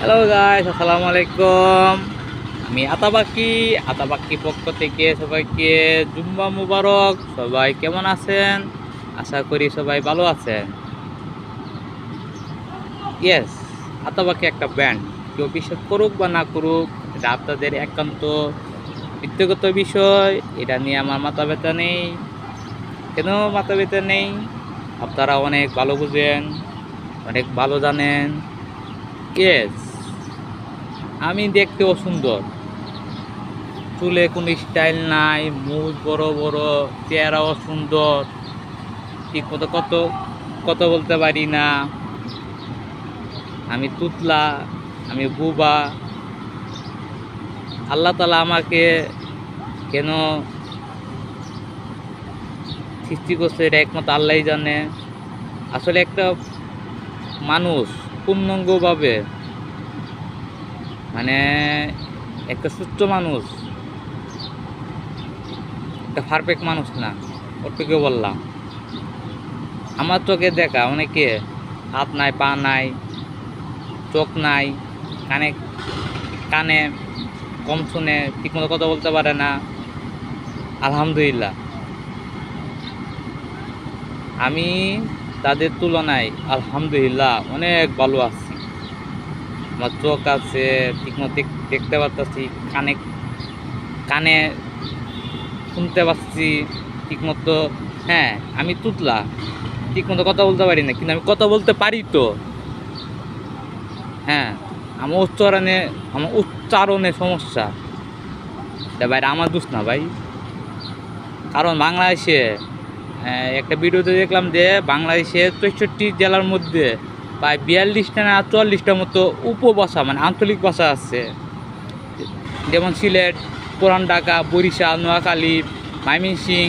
Hello guys আসসালামু আলাইকুম আমি আতাবাকি আতাবাকি পক্ষ থেকে সবাইকে জুম্বা মুবারক। সবাই কেমন আছেন? আশা করি সবাই ভালো আছেন। ইয়েস আতাবাকি একটা ব্যান্ড কেউ বিশ্বাস করুক বা না করুক, এটা আপনাদের একান্ত ব্যক্তিগত বিষয়। এটা নিয়ে আমার মাথা ব্যথা নেই। কেন মাথা ব্যথা নেই? আপনারা অনেক ভালো বুঝেন, অনেক ভালো জানেন। ইয়েস আমি দেখতেও সুন্দর। চুলে কোনো স্টাইল নাই মুখ বড় বড়, চেহারাও সুন্দর। ঠিক মতো কত কত বলতে পারি না। আমি তুতলা, আমি বুবা। আল্লাহ তালা আমাকে কেন সৃষ্টি করছে এটা একমাত্র আল্লাহই জানে। আসলে একটা মানুষ পূর্ণাঙ্গভাবে মানে একটা সুস্থ মানুষ, একটা পারফেক্ট মানুষ না ওর থেকে বললাম। আমার চোখে দেখা অনেকে হাত নাই, পা নাই, চোখ নাই, কানে কানে কম শুনে ঠিকমতো কথা বলতে পারে না। আলহামদুলিল্লাহ। আমি তাদের তুলনায় আলহামদুলিল্লাহ অনেক ভালো আছি। আমার চোখ আছে, ঠিকমতো দেখ- দেখতে পারতেছি, কানে কানে শুনতে পাচ্ছি ঠিকমতো হ্যাঁ আমি তুতলা, ঠিকমতো কথা বলতে পারি না, কিন্তু আমি কথা বলতে পারি তো। হ্যাঁ আমার উচ্চারণে আমার উচ্চারণে সমস্যা। ভাই আমার দোষ না ভাই। কারণ বাংলাদেশে একটা ভিডিওতে দেখলাম যে বাংলাদেশে চৌষট্টি জেলার মধ্যে প্রায় বিয়াল্লিশটা না চুয়াল্লিশটার মতো উপভাষা মানে আঞ্চলিক ভাষা আছে। যেমন সিলেট, পুরান ঢাকা, বরিশাল, নোয়াখালী ময়মনসিং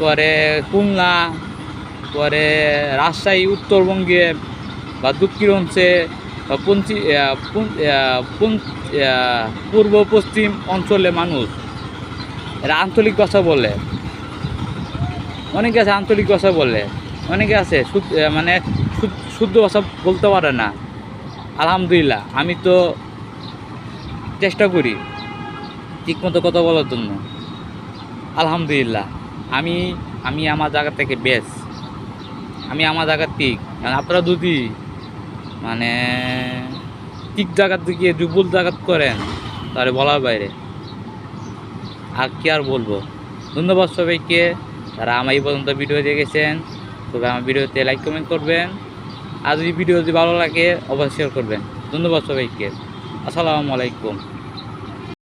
পরে খুলনা, পরে রাজশাহী, উত্তরবঙ্গে বা দক্ষিণ অংশে পূর্ব পশ্চিম অঞ্চলে মানুষ। এরা আঞ্চলিক ভাষা বলে। অনেকে আছে আঞ্চলিক ভাষা বলে। অনেকে আছে মানে শুদ্ধ- ভাষা বলতে পারে না। আলহামদুলিল্লাহ, আমি তো চেষ্টা করি ঠিকমতো কথা বলার জন্য। আলহামদুলিল্লাহ, আমি আমি আমার জায়গা থেকে বেশ। আমি আমার জায়গার ঠিক। কারণ আপনারা যদি মানে ঠিক জায়গার দিকে যুবল জায়গাত করেন, তাহলে বলার বাইরে। আর কি আর বলব? ধন্যবাদ সবাইকে। তারা আমার এই পর্যন্ত ভিডিও দেখেছেন তবে আমার ভিডিওতে লাইক কমেন্ট করবেন। আর যদি ভিডিও যদি ভালো লাগে, অবশ্যই শেয়ার করবেন। ধন্যবাদ সবাইকে। আসসালামু আলাইকুম।